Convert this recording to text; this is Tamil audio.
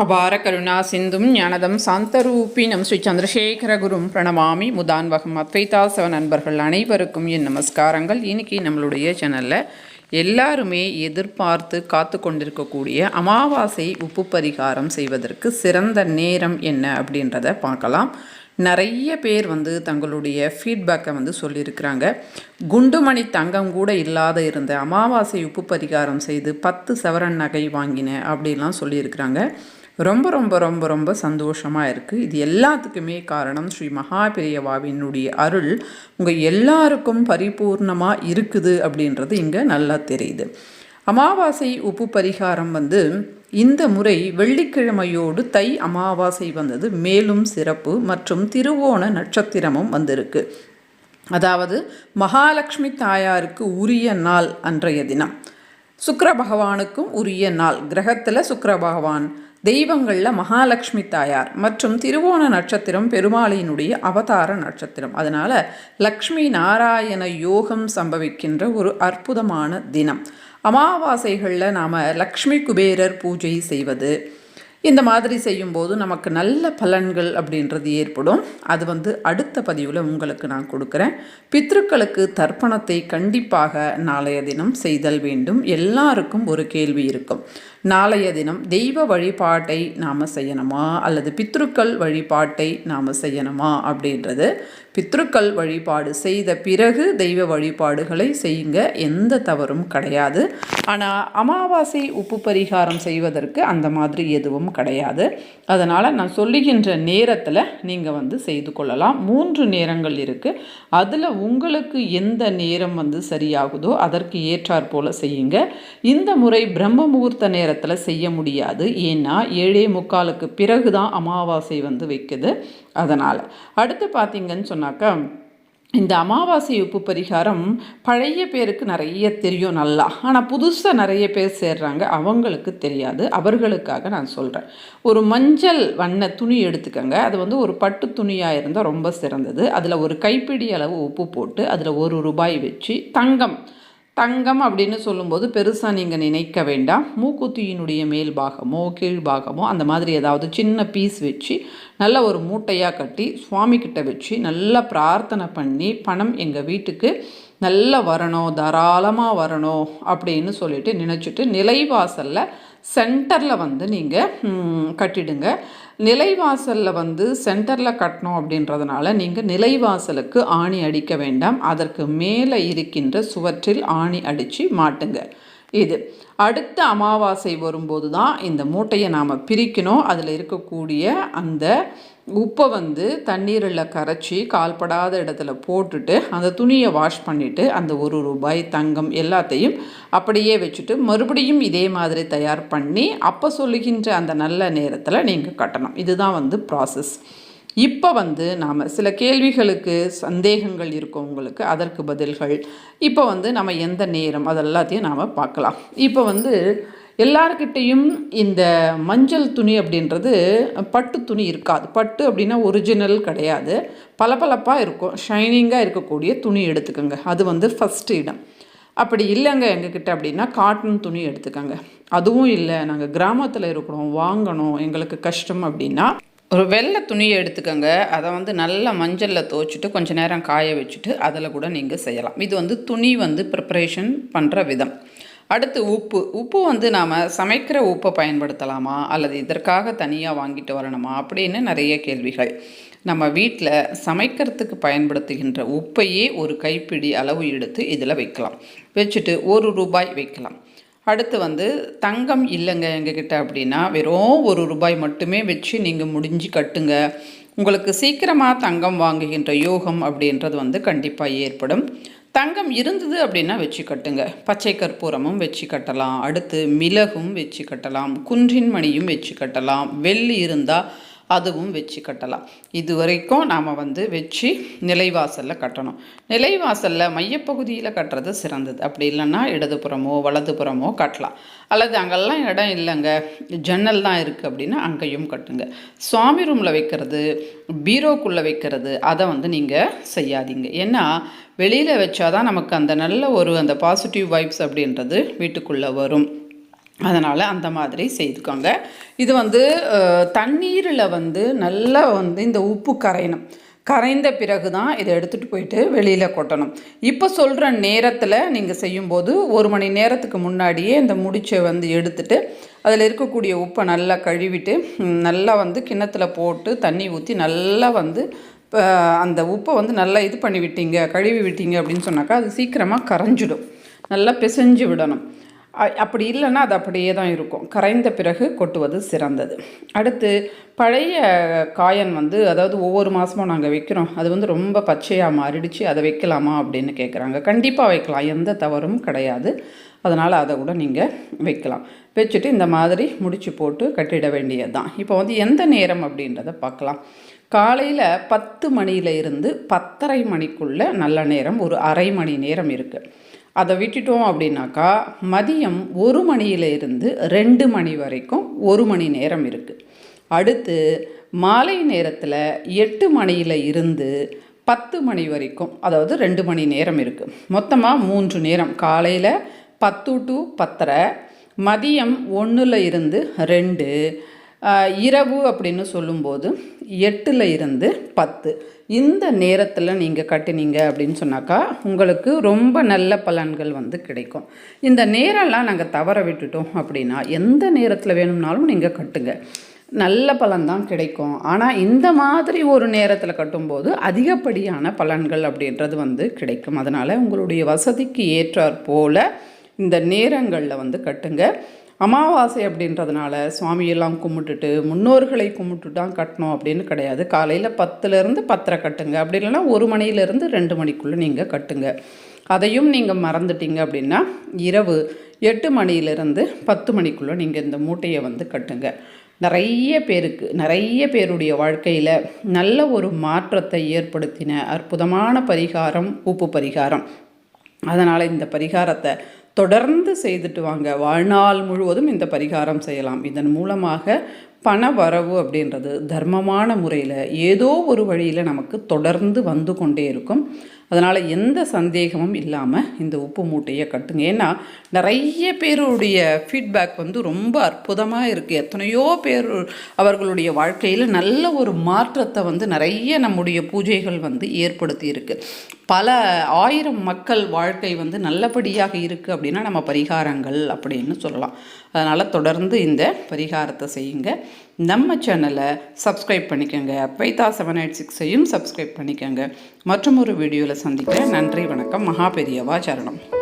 அபார கருணா சிந்தும் ஞானதம் சாந்தரூபினம் ஸ்ரீ சந்திரசேகரகுரும் பிரணமாமி முதான்வகம் அத்வைதாசவ நண்பர்கள் அனைவருக்கும் என் நமஸ்காரங்கள். இன்னைக்கு நம்மளுடைய சேனலில் எல்லாருமே எதிர்பார்த்து காத்து கொண்டிருக்கக்கூடிய அமாவாசை உப்பு பரிகாரம் செய்வதற்கு சிறந்த நேரம் என்ன அப்படின்றத பார்க்கலாம். நிறைய பேர் வந்து தங்களுடைய ஃபீட்பேக்கை வந்து சொல்லியிருக்கிறாங்க. குண்டுமணி தங்கம் கூட இல்லாத இருந்த அமாவாசை உப்பு பரிகாரம் செய்து பத்து சவரன் நகை வாங்கினேன் அப்படின்லாம் சொல்லியிருக்கிறாங்க. ரொம்ப ரொம்ப ரொம்ப ரொம்ப சந்தோஷமாக இருக்குது இது எல்லாத்துக்குமே காரணம் ஸ்ரீ மகாபிரியவாவினுடைய அருள். உங்கள் எல்லாருக்கும் பரிபூர்ணமாக இருக்குது அப்படின்றது இங்கே நல்லா தெரியுது. அமாவாசை உப்பு பரிகாரம் வந்து இந்த முறை வெள்ளிக்கிழமையோடு தை அமாவாசை வந்தது. மேலும் சிறப்பு மற்றும் திருவோண நட்சத்திரமும் வந்திருக்கு. அதாவது மகாலட்சுமி தாயாருக்கு உரிய நாள் அன்றைய தினம். சுக்கர பகவானுக்கும் உரிய நாள். கிரகத்தில் சுக்கர பகவான் தெய்வங்களில் மகாலட்சுமி தாயார் மற்றும் திருவோண நட்சத்திரம் பெருமாளினுடைய அவதார நட்சத்திரம். அதனால் லக்ஷ்மி நாராயண யோகம் சம்பவிக்கின்ற ஒரு அற்புதமான தினம். அமாவாசைகளில் நாம் லக்ஷ்மி குபேரர் பூஜை செய்வது இந்த மாதிரி செய்யும்போது நமக்கு நல்ல பலன்கள் அப்படின்றது ஏற்படும். அது வந்து அடுத்த பதிவில் உங்களுக்கு நான் கொடுக்குறேன். பித்ருக்களுக்கு தர்ப்பணத்தை கண்டிப்பாக நாளைய தினம் செய்தல் வேண்டும். எல்லாருக்கும் ஒரு கேள்வி இருக்கும். நாளைய தினம் தெய்வ வழிபாட்டை நாம் செய்யணுமா? அல்லது பித்ருக்கள் வழிபாட்டை நாம் செய்யணுமா? அப்படின்றது பித்ருக்கள் வழிபாடு செய்த பிறகு தெய்வ வழிபாடுகளை செய்யுங்க. எந்த தவறும் கிடையாது. ஆனால் அமாவாசை உப்பு பரிகாரம் செய்வதற்கு அந்த மாதிரி எதுவும் கிடையாது. அதனால் நான் சொல்லுகின்ற நேரத்தில் நீங்கள் வந்து செய்து கொள்ளலாம். மூன்று நேரங்கள் இருக்குது அதில் உங்களுக்கு எந்த நேரம் வந்து சரியாகுதோ அதற்கு ஏற்றாற் போல் செய்யுங்க. இந்த முறை பிரம்ம முகூர்த்த நேரத்தில் செய்ய முடியாது. ஏன்னா ஏழே முக்காலுக்கு பிறகு தான் அமாவாசை வந்து வைக்குது. அதனால். அடுத்து பார்த்தீங்கன்னு சொன்னாக்கா இந்த அமாவாசை உப்பு பரிகாரம் பழைய பேருக்கு நிறைய தெரியும் நல்லா. ஆனால் புதுசாக நிறைய பேர் சேர்றாங்க. அவங்களுக்கு தெரியாது. அவர்களுக்காக நான் சொல்கிறேன் ஒரு மஞ்சள் வண்ண துணி எடுத்துக்கோங்க. அது வந்து ஒரு பட்டு துணியாக இருந்தால் ரொம்ப சிறந்தது. அதில் ஒரு கைப்பிடி அளவு உப்பு போட்டு அதில் ஒரு ரூபாய் வச்சு தங்கம் தங்கம் அப்படின்னு சொல்லும்போது பெருசாக நீங்கள் நினைக்க வேண்டாம். மூக்குத்தியினுடைய மேல் பாகமோ கீழ் பாகமோ அந்த மாதிரி ஏதாவது சின்ன பீஸ் வச்சு நல்ல ஒரு மூட்டையாக கட்டி சுவாமிக்கிட்ட வச்சு நல்லா பிரார்த்தனை பண்ணி பணம் எங்கள் வீட்டுக்கு நல்லா வரணும் தாராளமாக வரணும் அப்படின்னு சொல்லிட்டு நினச்சிட்டு நிலைவாசலில் சென்டரில் வந்து நீங்கள் கட்டிடுங்க. நிலைவாசலில் வந்து சென்டரில் கட்டணும் அப்படின்றதுனால நீங்கள் நிலைவாசலுக்கு ஆணி அடிக்க வேண்டாம். அதற்கு மேலே இருக்கின்ற சுவற்றில் ஆணி அடித்து மாட்டுங்க. இது. அடுத்த அமாவாசை வரும்போது தான் இந்த மூட்டையை நாம் பிரிக்கணும். அதில் இருக்கக்கூடிய அந்த உப்பை வந்து தண்ணீரில் கரைச்சி கால்படாத இடத்துல போட்டுட்டு அந்த துணியை வாஷ் பண்ணிவிட்டு அந்த ஒரு ரூபாய் தங்கம் எல்லாத்தையும் அப்படியே வச்சுட்டு மறுபடியும் இதே மாதிரி தயார் பண்ணி அப்போ சொல்லுகின்ற அந்த நல்ல நேரத்தில் நீங்கள் கட்டணும். இதுதான் வந்து ப்ராசஸ் இப்போ வந்து நாம் சில கேள்விகளுக்கு சந்தேகங்கள் இருக்கும் உங்களுக்கு அதற்கு பதில்கள். இப்போ வந்து நம்ம எந்த நேரம் அதெல்லாத்தையும் நாம் பார்க்கலாம். இப்போ வந்து எல்லாருக்கிட்டேயும் இந்த மஞ்சள் துணி அப்படின்றது பட்டு துணி இருக்காது. பட்டு அப்படின்னா ஒரிஜினல் கிடையாது. பளபளப்பாக இருக்கும். ஷைனிங்காக இருக்கக்கூடிய துணி எடுத்துக்கோங்க. அது வந்து ஃபஸ்ட்டு இடம். அப்படி இல்லைங்க எங்ககிட்ட அப்படின்னா காட்டன் துணி எடுத்துக்கோங்க. அதுவும் இல்லை. நாங்கள் கிராமத்தில் இருக்கிறோம். வாங்கணும். எங்களுக்கு கஷ்டம் அப்படின்னா ஒரு வெள்ளை துணியை எடுத்துக்கோங்க. அதை வந்து நல்லா மஞ்சளில் துவச்சிட்டு கொஞ்சம் நேரம் காய வச்சுட்டு அதில் கூட நீங்கள் செய்யலாம். இது வந்து துணி வந்து ப்ரிப்பரேஷன் பண்ணுற விதம். அடுத்து உப்பு. உப்பு வந்து நாம் சமைக்கிற உப்பை பயன்படுத்தலாமா? அல்லது இதற்காக தனியாக வாங்கிட்டு வரணுமா? அப்படின்னு நிறைய கேள்விகள். நம்ம வீட்டில் சமைக்கிறதுக்கு பயன்படுத்துகின்ற உப்பையே ஒரு கைப்பிடி அளவு எடுத்து இதில் வைக்கலாம். வச்சுட்டு ஒரு ரூபாய் வைக்கலாம். அடுத்து வந்து தங்கம் இல்லைங்க எங்ககிட்ட அப்படின்னா வெறும் ஒரு ரூபாய் மட்டுமே வச்சு நீங்கள் முடிஞ்சு கட்டுங்க. உங்களுக்கு சீக்கிரமாக தங்கம் வாங்குகின்ற யோகம் அப்படின்றது வந்து கண்டிப்பாக ஏற்படும். தங்கம் இருந்தது அப்படின்னா வச்சு கட்டுங்க. பச்சை கற்பூரமும் வச்சு கட்டலாம். அடுத்து மிளகும் வச்சு கட்டலாம். குன்றின் மணியும் வச்சு கட்டலாம். வெள்ளி இருந்தால் அதுவும் வச்சு கட்டலாம். இது வரைக்கும் நாம் வந்து வச்சு நிலைவாசலில் கட்டணும். நிலைவாசலில் மையப்பகுதியில் கட்டுறது சிறந்தது. அப்படி இல்லைன்னா இடதுபுறமோ வலதுபுறமோ கட்டலாம். அல்லது அங்கெல்லாம் இடம் இல்லைங்க. ஜன்னல் தான் இருக்குது அப்படின்னா அங்கேயும் கட்டுங்க. சுவாமி ரூமில் வைக்கிறது பீரோக்குள்ளே வைக்கிறது அதை வந்து நீங்கள் செய்யாதீங்க. ஏன்னா வெளியில் வச்சாதான் நமக்கு அந்த நல்ல ஒரு அந்த பாசிட்டிவ் வைப்ஸ் அப்படின்றது வீட்டுக்குள்ளே வரும். அதனால் அந்த மாதிரி செய்துக்கோங்க. இது வந்து தண்ணீரில் வந்து நல்லா வந்து இந்த உப்பு கரையணும். கரைந்த பிறகு தான் இதை எடுத்துகிட்டு போயிட்டு வெளியில் கொட்டணும். இப்போ சொல்கிற நேரத்தில் நீங்கள் செய்யும்போது ஒரு மணி நேரத்துக்கு முன்னாடியே இந்த முடிச்சை வந்து எடுத்துட்டு அதில் இருக்கக்கூடிய உப்பை நல்லா கழுவிட்டு நல்லா வந்து கிண்ணத்தில் போட்டு தண்ணி ஊற்றி நல்லா வந்து இப்போ அந்த உப்பை வந்து நல்லா இது பண்ணி விட்டீங்க கழுவி விட்டீங்க அப்படின்னு சொன்னாக்கா அது சீக்கிரமாக கரைஞ்சிடும். நல்லா பிசைஞ்சு விடணும். அப்படி இல்லைன்னா அது அப்படியே தான் இருக்கும். கரைந்த பிறகு கொட்டுவது சிறந்தது. அடுத்து பழைய காயன் வந்து அதாவது ஒவ்வொரு மாதமும் நாங்கள் வைக்கிறோம். அது வந்து ரொம்ப பச்சையாக மாறிடுச்சு. அதை வைக்கலாமா அப்படின்னு கேட்குறாங்க கண்டிப்பாக வைக்கலாம். எந்த தவறும் கிடையாது. அதனால் அதை கூட நீங்கள் வைக்கலாம். வச்சுட்டு இந்த மாதிரி முடிச்சு போட்டு கட்டிட வேண்டியது தான் இப்போ வந்து எந்த நேரம் அப்படின்றத பார்க்கலாம். காலையில் பத்து மணியில இருந்து பத்தரை மணிக்குள்ளே நல்ல நேரம். ஒரு அரை மணி நேரம் இருக்குது அதை விட்டுட்டோம் அப்படின்னாக்கா மதியம் ஒரு மணியிலிருந்து ரெண்டு மணி வரைக்கும் ஒரு மணி நேரம் இருக்குது அடுத்து மாலை நேரத்தில் எட்டு மணியில் இருந்து பத்து மணி வரைக்கும் அதாவது ரெண்டு மணி நேரம் இருக்குது மொத்தமாக மூன்று நேரம் காலையில் பத்து டு பத்தரை மதியம் ஒன்றில் இருந்து ரெண்டு இரவு அப்படின்னு சொல்லும்போது எட்டில் இருந்து பத்து. இந்த நேரத்தில் நீங்கள் கட்டினீங்க அப்படின்னு சொன்னாக்கா உங்களுக்கு ரொம்ப நல்ல பலன்கள் வந்து கிடைக்கும். இந்த நேரம்லாம் நாங்கள் தவற விட்டுட்டோம் அப்படின்னா எந்த நேரத்தில் வேணும்னாலும் நீங்கள் கட்டுங்க. நல்ல பலன் தான் கிடைக்கும். ஆனால் இந்த மாதிரி ஒரு நேரத்தில் கட்டும்போது அதிகப்படியான பலன்கள் அப்படின்றது வந்து கிடைக்கும். அதனால் உங்களுடைய வசதிக்கு ஏற்றாற் போல் இந்த நேரங்களில் வந்து கட்டுங்க. அமாவாசை அப்படின்றதுனால சுவாமியெல்லாம் கும்பிட்டுட்டு முன்னோர்களை கும்பிட்டு தான் கட்டணும் அப்படின்னு கிடையாது. காலையில் பத்துலேருந்து பத்தரை கட்டுங்க. அப்படி இல்லைன்னா ஒரு மணிலேருந்து ரெண்டு மணிக்குள்ளே நீங்கள் கட்டுங்க. அதையும் நீங்கள் மறந்துட்டீங்க அப்படின்னா இரவு எட்டு மணியிலிருந்து பத்து மணிக்குள்ளே நீங்கள் இந்த மூட்டையை வந்து கட்டுங்க. நிறைய பேருக்கு நிறைய பேருடைய வாழ்க்கையில் நல்ல ஒரு மாற்றத்தை ஏற்படுத்தின அற்புதமான பரிகாரம் உப்பு பரிகாரம். அதனால் இந்த பரிகாரத்தை தொடர்ந்து செய்துட்டு வாங்க. வாழ்நாள் முழுவதும் இந்த பரிகாரம் செய்யலாம். இதன் மூலமாக பண வரவு அப்படின்றது தர்மமான முறையில் ஏதோ ஒரு வழியில் நமக்கு தொடர்ந்து வந்து கொண்டே இருக்கும். அதனால் எந்த சந்தேகமும் இல்லாமல் இந்த உப்பு மூட்டையை கட்டுங்க. ஏன்னா நிறைய பேருடைய ஃபீட்பேக் வந்து ரொம்ப அற்புதமாக இருக்குது எத்தனையோ பேர் அவர்களுடைய வாழ்க்கையில் நல்ல ஒரு மாற்றத்தை வந்து நிறைய நம்முடைய பூஜைகள் வந்து ஏற்படுத்தி இருக்குது பல ஆயிரம் மக்கள் வாழ்க்கை வந்து நல்லபடியாக இருக்குது அப்படின்னா நம்ம பரிகாரங்கள் அப்படின்னு சொல்லலாம். அதனால் தொடர்ந்து இந்த பரிகாரத்தை செய்யுங்க. நம்ம சேனலை சப்ஸ்கிரைப் பண்ணிக்கோங்க. அத்வைதா செவன் எயிட் சிக்ஸையும் சப்ஸ்கிரைப் பண்ணிக்கோங்க. மற்றும் ஒரு வீடியோவில் சந்திக்கிறேன். நன்றி வணக்கம். மகா பெரியவா சரணம்.